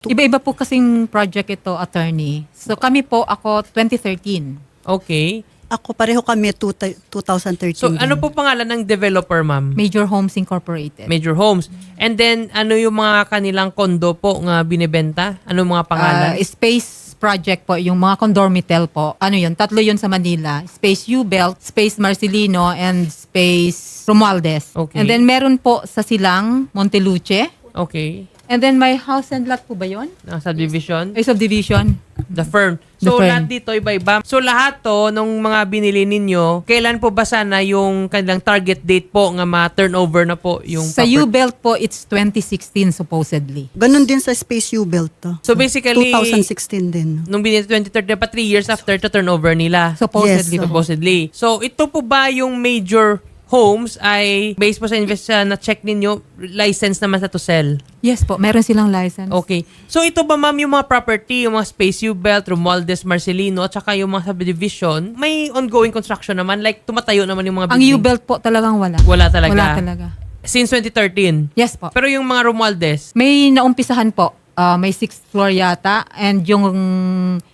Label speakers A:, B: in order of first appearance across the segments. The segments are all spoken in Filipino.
A: Iba-iba po kasing project ito, attorney. So kami po, ako 2013.
B: Okay.
C: Ako pareho kami two, 2013.
B: So
C: din.
B: ano po pangalan ng developer, ma'am?
A: Major Homes Incorporated.
B: Major Homes. And then ano yung mga kanilang kondo po nga binebenta? Ano mga pangalan?
A: Ah, space project po, yung mga condormitel po. Ano yun? Tatlo yun sa Manila. Space U-Belt, Space Marcelino, and Space Romualdez.
B: Okay.
A: And then meron po sa Silang, Monteluce.
B: okay.
A: And then may house and lot po ba yun?
B: Ang subdivision?
A: Ay, subdivision.
B: The firm.
A: The
B: So,
A: firm.
B: lahat dito iba-iba. So, lahat to, nung mga binili ninyo, kailan po ba sana yung kanilang target date po nga ma-turnover na po yung
A: Sa
B: property?
A: U-Belt po, it's 2016 supposedly.
C: Ganon din sa Space U-Belt. to.
B: So, basically,
C: 2016 din.
B: nung binili 2030, dapat 3 years after to turnover nila.
A: Supposedly
C: Yes,
A: po.
B: supposedly. So, ito po ba yung major homes ay based po sa invest sa na-check ninyo, license naman sa to sell?
A: Yes po, meron silang license.
B: Okay. So, ito ba ma'am yung mga property, yung mga Space U-Belt, Romualdez, Marcelino, at saka yung mga subdivision, may ongoing construction naman? Like, tumatayo naman yung mga
A: Ang
B: building?
A: U-Belt po talagang wala.
B: Wala talaga?
A: Wala talaga.
B: Since 2013?
A: Yes po.
B: Pero yung mga Romualdez,
A: May naumpisahan po. Ah, may sixth floor yata. And yung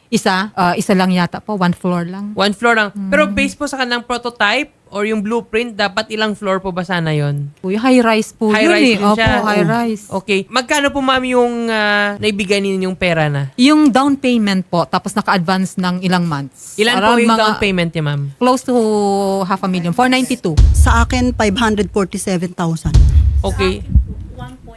A: isa, ah, isa lang yata po. One floor lang.
B: one floor lang.
A: Hmm.
B: Pero based po sa kanang prototype or yung blueprint, dapat ilang floor po ba sana yon?
A: Po, yung high-rise po
B: High
A: yun
B: rise
A: eh.
B: din
A: Opo,
B: siya.
A: high-rise.
B: Okay. Magkano po ma'am yung ah, naibigay ninyong pera na?
A: Yung down payment po, tapos naka-advance ng ilang months.
B: Ilan po
A: Around
B: yung
A: mga
B: down payment niya ma'am?
A: Close to half a million. 492.
C: Sa akin, 547,000.
B: Okay.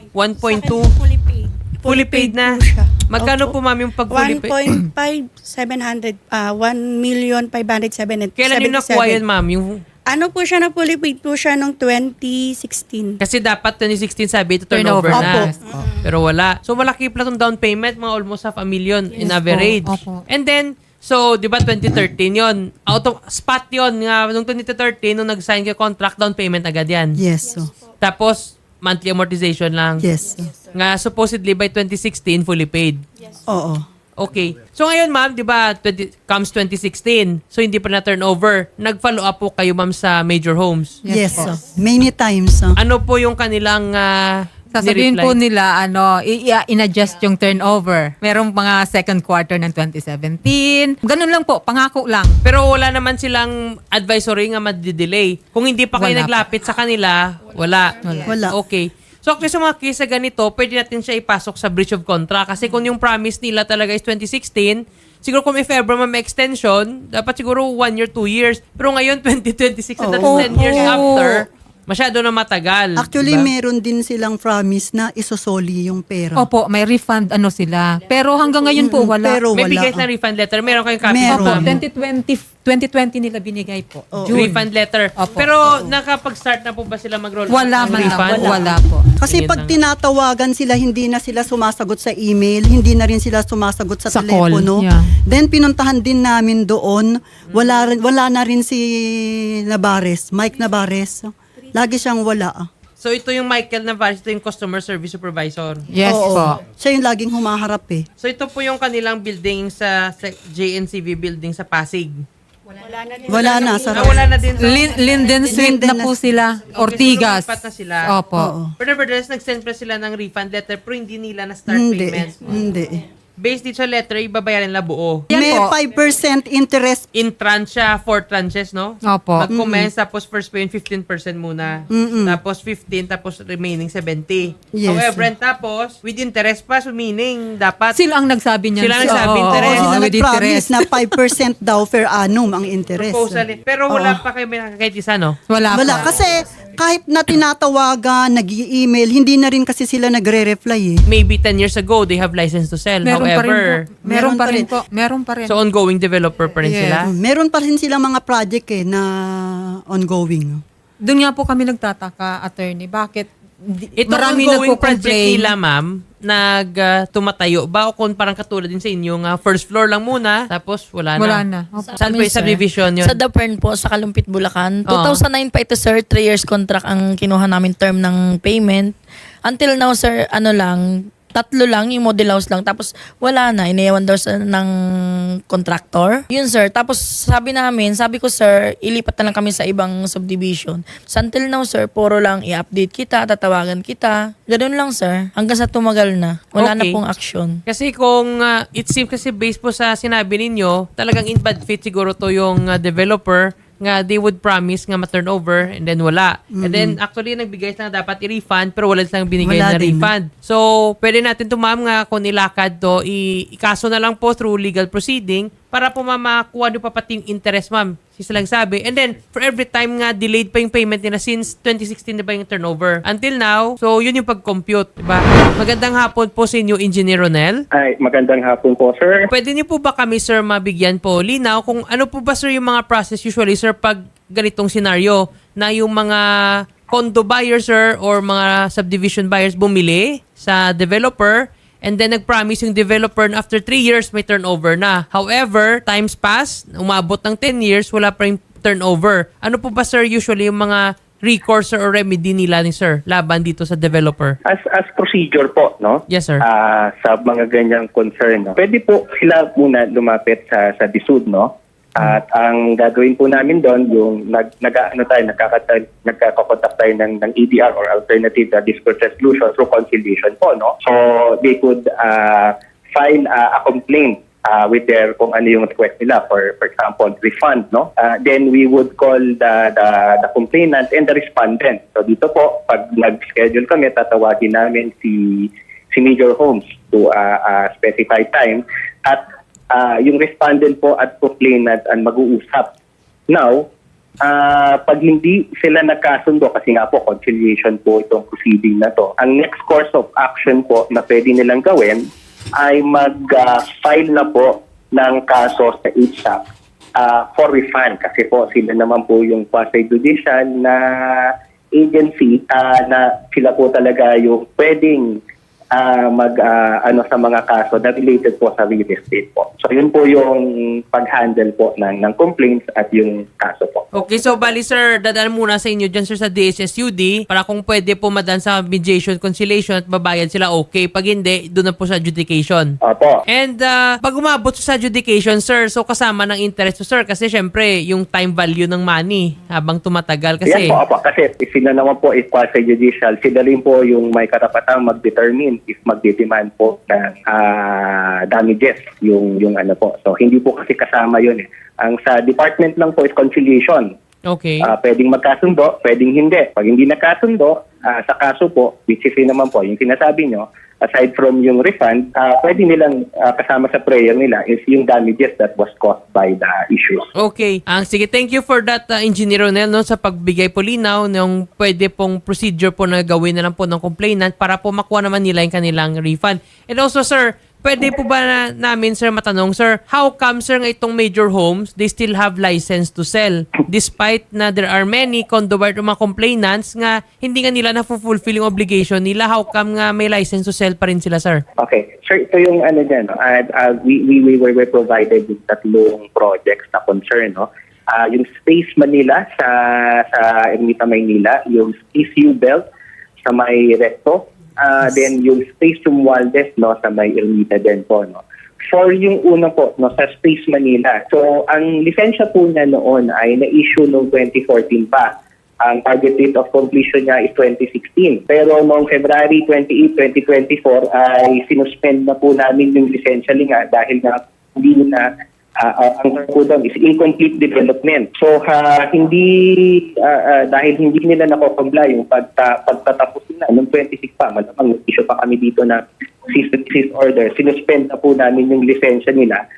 B: 1.2.
D: Fully paid.
B: Fully paid na. Magkano po ma'am yung pag fully paid?
D: 1.5, 700, ah, 1 million 507.
B: Kailan yung nakuha yun ma'am? Yung,
D: Ano po siya na fully paid po siya noong 2016.
B: kasi dapat 2016 sabi ito turnover
A: Turnover.
B: na.
D: Opo.
B: Pero wala. So malaki pala tong down payment, mga almost half a million in
A: Yes
B: average.
A: po. Opo.
B: And then, so, di ba 2013 yon Out of, spot yon nga, nung 2013, nung nag-sign kayo contract, down payment agad yan.
C: Yes. So,
B: Tapos, monthly amortization lang.
C: yes.
B: Nga, supposedly by 2016, fully paid.
C: Oo.
B: Okay. So ngayon, ma'am, di ba, 20, comes 2016. So hindi pa na turnover. Nag-follow up po kayo, ma'am, sa major homes.
C: Yes.
A: Yes
C: so, many times. so.
B: Ano po yung kanilang uh,
A: Sasabihin po nila, ano, i- i- in-adjust yung turnover. Merong mga second quarter ng 2017. Ganun lang po, pangako lang.
B: Pero wala naman silang advisory nga madidelay. Kung hindi pa kayo
A: Wala
B: naglapit sa kanila, wala.
C: Wala.
B: Okay. So, actually, sa mga case na ganito, pwede natin siya ipasok sa breach of contract. Kasi kung yung promise nila talaga is 2016, siguro kung if ever may extension, dapat siguro one year, two years. Pero ngayon, 2026 na, that's
C: Oo.
B: 10 years
A: Oo.
B: after, masyado na matagal.
C: Actually,
B: Diba?
C: meron din silang promise na isosoli yung pera.
A: Opo, may refund ano sila. Pero hanggang ngayon po wala.
C: pero
B: May
C: wala.
B: bigay na refund letter. Meron kayong copy
C: Meron.
A: Opo,
B: ma'am?
A: 2020, 2020 nila binigay po.
C: Oo.
A: June.
B: Refund letter.
A: Opo.
B: Pero nakapag-start na po ba sila mag-roll
A: Wala
B: ng
A: man
B: refund?
A: Wala po.
C: Kasi
B: Tingin
C: pag
B: lang.
C: tinatawagan sila, hindi na sila sumasagot sa email, hindi na rin sila sumasagot sa,
A: Sa call,
C: telepono.
A: yeah.
C: Then pinuntahan din namin doon, wala, rin- wala na rin si Nabares, Mike Nabares. Lagi siyang wala.
B: So ito yung Michael Navarez, ito yung customer service supervisor.
A: Yes
C: Oo.
A: po.
C: Siya yung laging humaharap eh.
B: So ito po yung kanilang building sa, sa JNCV building sa Pasig.
D: Wala na din.
C: Wala na. Sa,
B: Ah, wala na din. sa-
A: Lin- Linden
C: Linden
A: na
C: na-
A: po sila.
B: Okay,
A: Ortigas.
B: so lumipat na sila.
A: Opo.
C: Oo.
B: But nevertheless, nag-send pa sila ng refund letter pero hindi nila na-start
C: Hindi.
B: payment.
C: Hindi.
B: Based dito sa letter, ibabayaran nila buo.
A: Yan
C: May
A: po.
C: 5% interest.
B: In tranche siya, four tranches, no?
A: Opo.
B: Mag-commence, tapos first pay yung 15% muna. Tapos 15, tapos remaining 70.
C: Yes.
B: However, and tapos, with interest pa, so meaning, dapat
A: Sila ang nagsabi niyan.
B: Sila ang nagsabi,
A: Oo,
B: interest.
A: oo,
C: Sila
A: with
C: nag-promise
A: interest.
C: na 5% daw per annum ang interest.
B: proposal. eh. Pero wala pa kayo may nakakahit isa, no?
A: Wala,
C: Wala.
A: po.
C: Kasi kahit na tinatawagan, nag email hindi na rin kasi sila nagre-reply eh.
B: Maybe 10 years ago, they have license to sell.
A: Meron pa rin
B: However,
A: po. Meron pa rin po. Meron pa rin.
B: so ongoing developer pa rin sila.
C: Meron pa rin silang mga project eh na ongoing.
A: Doon nga po kami nagtataka, attorney. Bakit di-
B: Ito
A: marami
B: ongoing project
A: nagko-complain.
B: nila, ma'am, nag ah, tumatayo ba o kung parang katulad din sa inyo nga first floor lang muna tapos wala na.
A: Wala na. Opo.
B: Saan po yung subdivision yun?
E: Sa The Fern po, sa Kalumpit, Bulacan.
B: Oo.
E: 2009 pa ito, sir. 3 years contract ang kinuha namin term ng payment. Until now, sir, ano lang, tatlo lang, yung model house lang. Tapos wala na, inayawan daw sa, ng contractor. Yun sir, tapos sabi namin, sabi ko sir, ilipat na lang kami sa ibang subdivision. So, until now sir, puro lang i-update kita, tatawagan kita. Ganun lang sir, hanggang sa tumagal na. Wala na
B: Okay.
E: pong action.
B: Kasi kung uh, it seems kasi based po sa sinabi ninyo, talagang in bad faith siguro to yung uh, developer nga they would promise nga ma-turnover and then wala. And then actually nagbigay sila dapat i-refund pero wala silang binigay
C: Wala
B: na
C: din.
B: refund. So pwede natin to ma'am nga kung nilakad to, i- ikaso na lang po through legal proceeding para po mamakuha nyo pa pati yung interest ma'am. Sisa lang sabi. And then, for every time nga, delayed pa yung payment nila since 2016 na ba yung turnover. Until now, so yun yung pag-compute. Diba? Magandang hapon po sa inyo, Engineer Ronel.
F: Ay, magandang hapon po, sir.
B: Pwede niyo po ba kami, sir, mabigyan po linaw kung ano po ba, sir, yung mga process usually, sir, pag ganitong scenario na yung mga condo buyers, sir, or mga subdivision buyers bumili sa developer and then nag-promise yung developer na after 3 years may turnover na. However, times pass, umabot ng 10 years, wala pa yung turnover. Ano po ba, sir, usually yung mga recourse or remedy nila ni sir laban dito sa developer?
F: As as procedure po, no?
B: Yes, sir.
F: Ah, sa mga ganyang concern, no? Pwede po sila muna lumapit sa sa DSUD, no? At ang gagawin po namin doon, yung nag, nag ano tayo, nagkakata, nagkakakontak tayo ng, ng EDR or Alternative Dispute Resolution through conciliation po, no? So, they could uh, file uh, a complaint uh, with their kung ano yung request nila for for example refund no? Uh, then we would call the, the the complainant and the respondent. So dito po pag nag-schedule kami tatawagin namin si si Major Holmes to uh, uh, specified time. At uh, yung respondent po at complainant ang mag-uusap now Ah, pag hindi sila nagkasundo, kasi nga po, conciliation po itong proceeding na to, ang next course of action po na pwede nilang gawin ay mag-file na po ng kaso sa HSAP ah, for refund. Kasi po sila naman po yung quasi-judicial na agency ah, na sila po talaga yung pwedeng ah, mag ah, ano sa mga kaso na related po sa real estate po. So yun po yung pag-handle po ng, ng complaints at yung kaso po.
B: Okay, so bali sir, dadaan muna sa inyo dyan sir sa DSSUD para kung pwede po madan sa mediation, conciliation at babayad sila okay. Pag hindi, doon na po sa adjudication.
F: Opo.
B: And uh, pag umabot sa adjudication, sir, so kasama ng interest to sir kasi syempre yung time value ng money habang tumatagal kasi
F: Yan po, opo. Kasi sila naman po is quasi-judicial. Sila rin po yung may karapatang mag-determine if magdidemand po ng ah, damages yung, yung ano po. So, hindi po kasi kasama yun eh. Ang sa department lang po is conciliation.
B: Okay.
F: Ah, pwedeng magkasundo, pwedeng hindi. Pag hindi nagkasundo, ah, sa kaso po, which is yun naman po, yung sinasabi nyo, aside from yung refund, ah, pwede nilang ah, kasama sa prayer nila is yung damages that was caused by the issues.
B: Okay. Ang sige, thank you for that uh, Engineer Ronel no sa pagbigay po linaw ng pwede pong procedure po na gawin na lang po ng complainant para po makuha naman nila yung kanilang refund. And also sir, pwede po ba na, namin sir matanong sir, how come sir nga itong major homes they still have license to sell despite na there are many condo buyer mga complainants nga hindi nga nila na-fulfill yung obligation nila how come nga may license to sell pa rin sila sir?
F: Okay. Sir, ito yung ano dyan. No? And, uh, we, we, we were provided with tatlong projects na concern. No? Ah, yung Space Manila sa, sa Ermita, Maynila. Yung Space U-Belt sa may Recto. Ah, Then yung Space Romualdez no, sa may Ermita din po. No? For yung una po, no, sa Space Manila. So, ang lisensya po niya noon ay na-issue noong 2014 pa ang target date of completion niya is 2016. Pero noong February 28, 2024 ay sinuspend na po namin yung lisensya nga dahil nga hindi na ah, ang term po doon is incomplete development. So ha, hindi ah, ah, dahil hindi nila nako-comply yung pagta, pagtatapos noong 26 pa, malamang issue pa kami dito na cease and order. Sinuspend na po namin yung lisensya nila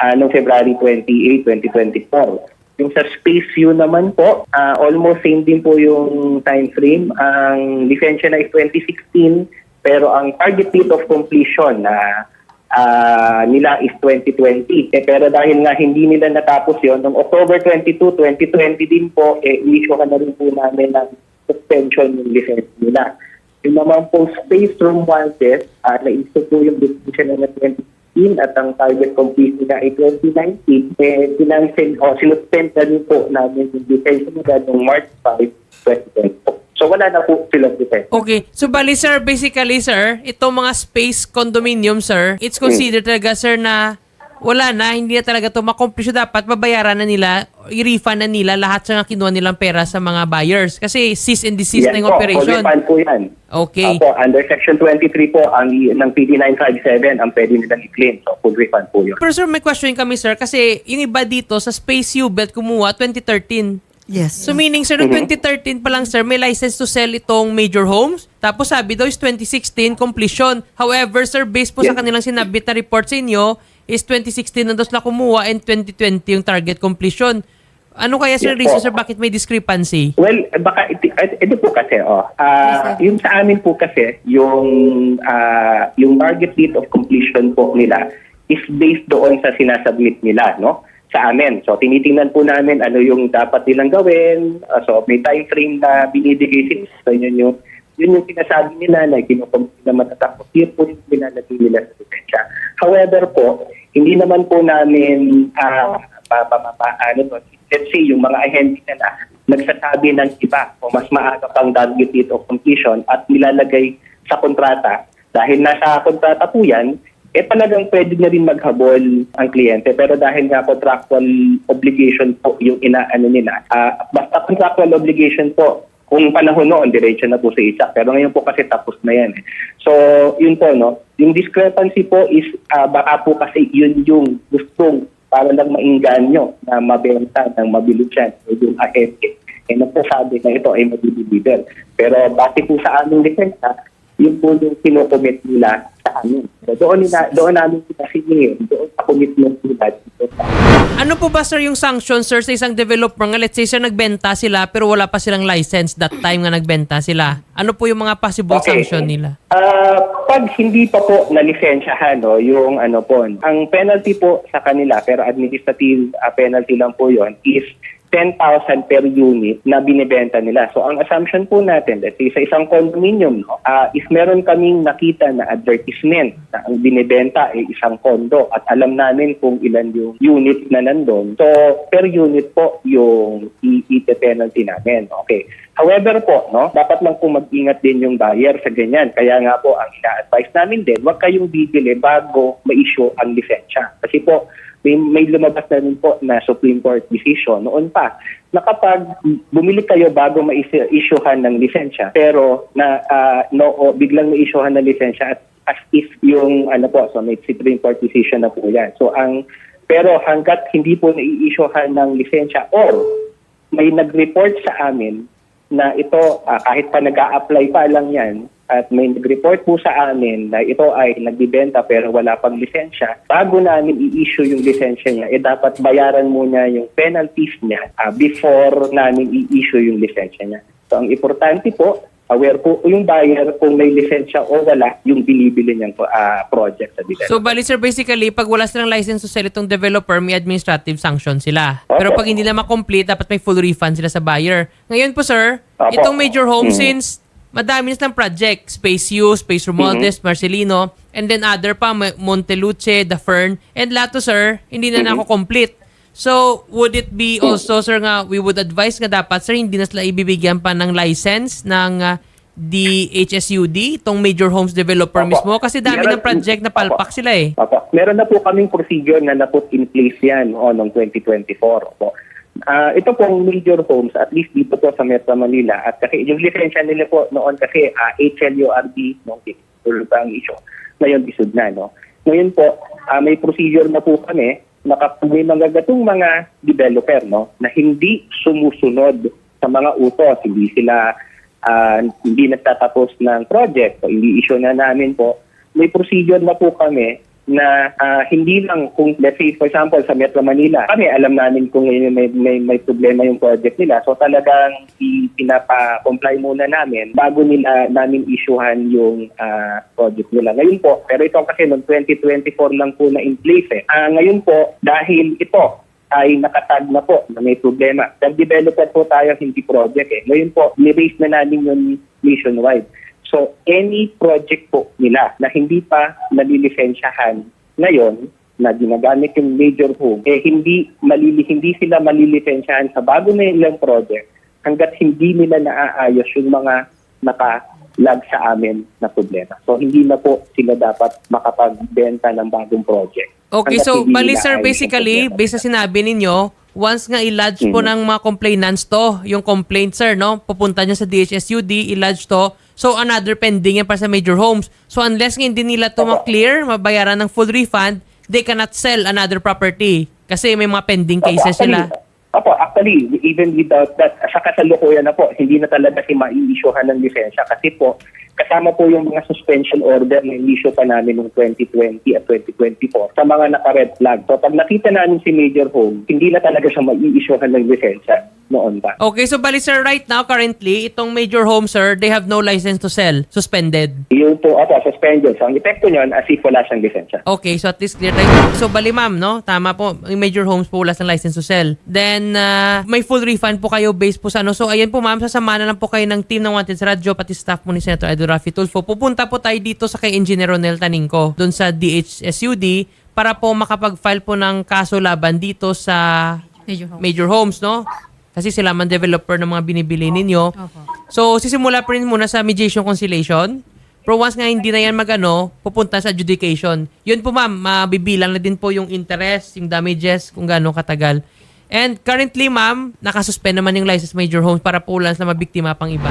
F: ah, noong February 28, 2024. Yung sa Space U naman po, ah, almost same din po yung time frame. Ang lisensya na is 2016, pero ang target date of completion na ah, nila is 2020. Eh, pero dahil nga hindi nila natapos yon noong October 22, 2020 din po, eh, issue ka na rin po namin ng suspension yung lisensya nila. Yung naman po Space Room 1 test, uh, na-issue po yung decision na 2016 at ang target completion na ay 2019, eh, pinansin o sinuspend na rin po namin yung detention nila noong March 5, 2020. So wala na po silang lisensya.
B: Okay. So, bali, sir, basically, sir, itong mga space condominium, sir, it's considered talaga, sir, na wala na, hindi na talaga ito makomplete. So, dapat babayaran na nila, i-refund na nila lahat sa nga kinuha nilang pera sa mga buyers. Kasi cease and desist na yung
F: po,
B: operation.
F: refund po yan.
B: Okay.
F: Opo, under Section 23 po ang ng PD 957 ang pwede nilang i-claim. So full refund po yun.
B: Pero sir, may question kami, sir, kasi yung iba dito sa Space U-Belt kumuha 2013.
C: Yes.
B: So meaning sir, noong 2013 pa lang sir, may license to sell itong major homes. Tapos sabi daw is 2016 completion. However, sir, based po sa
F: Yes.
B: kanilang sinabit na report sa inyo, is 2016 na daw sila kumuha and 2020 yung target completion. Ano kaya sir
F: Yes
B: reason sir bakit may discrepancy?
F: Well, baka ito, ito po kasi oh. ah yung sa amin po kasi yung ah, yung target date of completion po nila is based doon sa sinasubmit nila, no? Sa amin. So tinitingnan po namin ano yung dapat nilang gawin. Ah, so may time frame na binibigay sila. So yun yung yun yung sinasabi nila na kinukumpit na matatapos. Yun po yung binalagay nila sa lisensya. However po, hindi naman po namin ah pa, pa, pa, ano let's say yung mga ahente na na nagsasabi ng iba o mas maaga pang date of completion at nilalagay sa kontrata dahil nasa kontrata po yan, eh talagang pwede na rin maghabol ang kliyente. Pero dahil nga contractual obligation po yung inaano nila, ah, basta contractual obligation po, kung panahon noon, diretso na po sa isa. Pero ngayon po kasi tapos na yan. eh. So, yun po, no? Yung discrepancy po is ah, baka po kasi yun yung gustong para lang mainganyo na mabenta ng mabilis yan o yung ahente. Eh, nagsasabi na ito ay mabibigil. Pero base po sa aming defensa, yun po yung kinukomit nila sa amin. So, doon, nila, doon namin pinasingin, doon sa commitment nila
B: Ano po ba sir yung sanction sir sa isang developer nga let's say sir nagbenta sila pero wala pa silang license that time nga nagbenta sila? Ano po yung mga possible sanction nila?
F: Ah, pag hindi pa po na-lisensyahan, no, yung ano po, ang penalty po sa kanila, pero administrative ah, penalty lang po yon is 10,000 per unit na binibenta nila. So ang assumption po natin, let's say sa isang condominium, no, ah, if meron kaming nakita na advertisement na ang binibenta ay isang condo at alam namin kung ilan yung unit na nandun, so per unit po yung i-penalty namin. Okay. However po, no, dapat lang po mag-ingat din yung buyer sa ganyan. Kaya nga po, ang ina-advise namin din, huwag kayong bibili bago ma-issue ang lisensya. Kasi po, may, may lumabas na rin po na Supreme Court decision noon pa na kapag bumili kayo bago ma-issuehan ng lisensya pero na ah, no o biglang ma-issuehan ng lisensya at as if yung ano po so may Supreme Court decision na po yan. So ang pero hanggat hindi po na-issuehan ng lisensya or may nag-report sa amin na ito ah, kahit pa nag-a-apply pa lang yan at may nag-report po sa amin na ito ay nagbibenta pero wala pang lisensya, bago namin i-issue yung lisensya niya, eh dapat bayaran muna yung penalties niya ah, before namin i-issue yung lisensya niya. So ang importante po, aware po yung buyer kung may lisensya o wala yung binibili niyang ah, project sa developer.
B: So, bali sir, basically, pag wala silang license to sell itong developer, may administrative sanction sila.
F: Opo.
B: Pero pag hindi na makomplete, dapat may full refund sila sa buyer. Ngayon po sir,
F: Opo.
B: itong major home,
F: Mhm.
B: since madami na silang project, Space U, Space Romualdez,
F: Mhm.
B: Marcelino, and then other pa, Monteluce, The Fern, and lahat to sir, hindi na
F: Mhm.
B: nako-complete. So, would it be also, sir, nga, we would advise nga dapat, sir, hindi na sila ibibigyan pa ng license ng ah, DHSUD, itong major homes developer
F: Opo.
B: mismo? Kasi dami
F: Meron-
B: ng project na palpak
F: Opo.
B: sila eh.
F: Opo. Meron na po kaming procedure na na-put in place yan o, noong 2024. Opo. Ah, ito pong major homes, at least dito po sa Metro Manila, at kasi yung lisensya nila po noon kasi ah, HLURB, noong tuloy pa ang issue, ngayon isud na. No? Ngayon po, ah, may procedure na po kami na may mga gatong mga developer no, na hindi sumusunod sa mga utos, hindi sila ah, hindi nagtatapos ng project o hindi issue na namin po, may procedure na po kami na ah, hindi lang kung let's say for example sa Metro Manila kami alam namin kung ngayon may, may, may problema yung project nila so talagang pinapa-comply muna namin bago nila namin issuehan yung ah, project nila ngayon po pero ito kasi noong 2024 lang po na in place eh Ah, ngayon po dahil ito ay nakatag na po na may problema. Nag-developer po tayo hindi project eh. Ngayon po, ni-raise na namin yung nationwide. So, any project po nila na hindi pa nalilisensyahan ngayon, na ginagamit yung major home, eh hindi, malili, hindi sila malilisensyahan sa bago na ilang project hanggat hindi nila naaayos yung mga naka-lag sa amin na problema. So hindi na po sila dapat makapagbenta ng bagong project.
B: Okay,
F: Hanggat
B: so bali sir, basically, based sa sinabi ninyo, once nga i-lodge po
F: Mhm.
B: ng mga complainants to, yung complaint sir, no, pupunta niya sa DHSUD, i-lodge to, so another pending yan para sa major homes. So unless nga hindi nila to ma-clear, mabayaran ng full refund, they cannot sell another property kasi may mga pending
F: Opo,
B: cases
F: actually,
B: sila.
F: Opo, actually, even without that, sa kasalukuyan na po, hindi na talaga si mai-issuehan ng lisensya kasi po, kasama po yung mga suspension order na issue pa namin noong 2020 at 2024 sa mga naka-red flag. So pag nakita namin si Major Home, hindi na talaga siya mai-issuehan ng lisensya noon pa.
B: Okay, so bali sir, right now, currently, itong major home sir, they have no license to sell, suspended.
F: Yung po, opo, suspended. So ang epekto niyon, as if wala siyang lisensya.
B: Okay, so at least clear tayo. So bali ma'am, no? Tama po. Yung major homes po wala ng license to sell. Then uh, may full refund po kayo based po sa ano. So ayan po ma'am, sasama na lang po kayo ng team ng Wanted sa Radyo pati staff mo ni Senator Edo Rafi Tulfo. Pupunta po tayo dito sa kay Engineer Ronel Taningco doon sa DHSUD para po makapag-file po ng kaso laban dito sa
A: Major home.
B: major homes, no? Kasi sila man developer ng mga binibili ninyo.
A: Opo.
B: So, sisimula pa rin muna sa mediation conciliation. Pero once nga hindi na yan magano, pupunta sa adjudication. Yun po ma'am, mabibilang na din po yung interest, yung damages, kung gaano katagal. And currently ma'am, nakasuspend naman yung license major homes para po lang sa mabiktima pang iba.